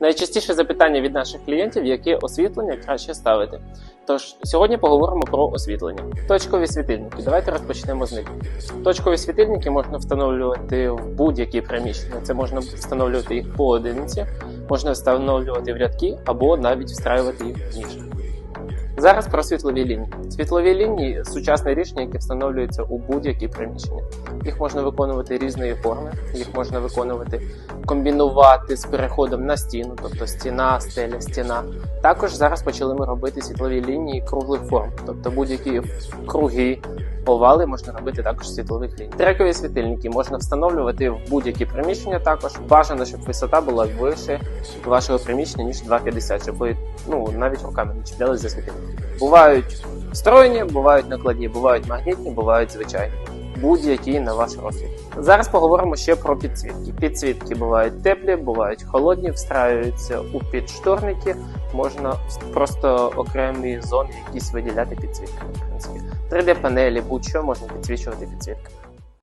Найчастіше запитання від наших клієнтів, яке освітлення краще ставити. Тож сьогодні поговоримо про освітлення. Точкові світильники. Давайте розпочнемо з них. Точкові світильники можна встановлювати в будь-які приміщення. Це можна встановлювати їх по одиниці, можна встановлювати в рядки або навіть встраювати їх в ніші. Зараз про світлові лінії. Світлові лінії сучасне рішення, яке встановлюється у будь-які приміщення. Їх можна виконувати різної форми, їх можна виконувати, комбінувати з переходом на стіну, тобто стіна, стеля, стіна. Також зараз почали ми робити світлові лінії круглих форм, тобто будь-які круги, овали можна робити також світлових ліній. Трекові світильники можна встановлювати в будь-які приміщення. Також бажано, щоб висота була вище вашого приміщення ніж 2,50, щоб ви ну навіть руками не чіплялись за світильники. Бувають встроєні, бувають накладні, бувають магнітні, бувають звичайні. Будь-які на ваш розсуд. Зараз поговоримо ще про підсвітки. Підсвітки бувають теплі, бувають холодні, встраюються у підшторники. Можна просто окремі зони якісь виділяти підсвітками. В принципі, 3D панелі, будь-що можна підсвічувати підсвітками.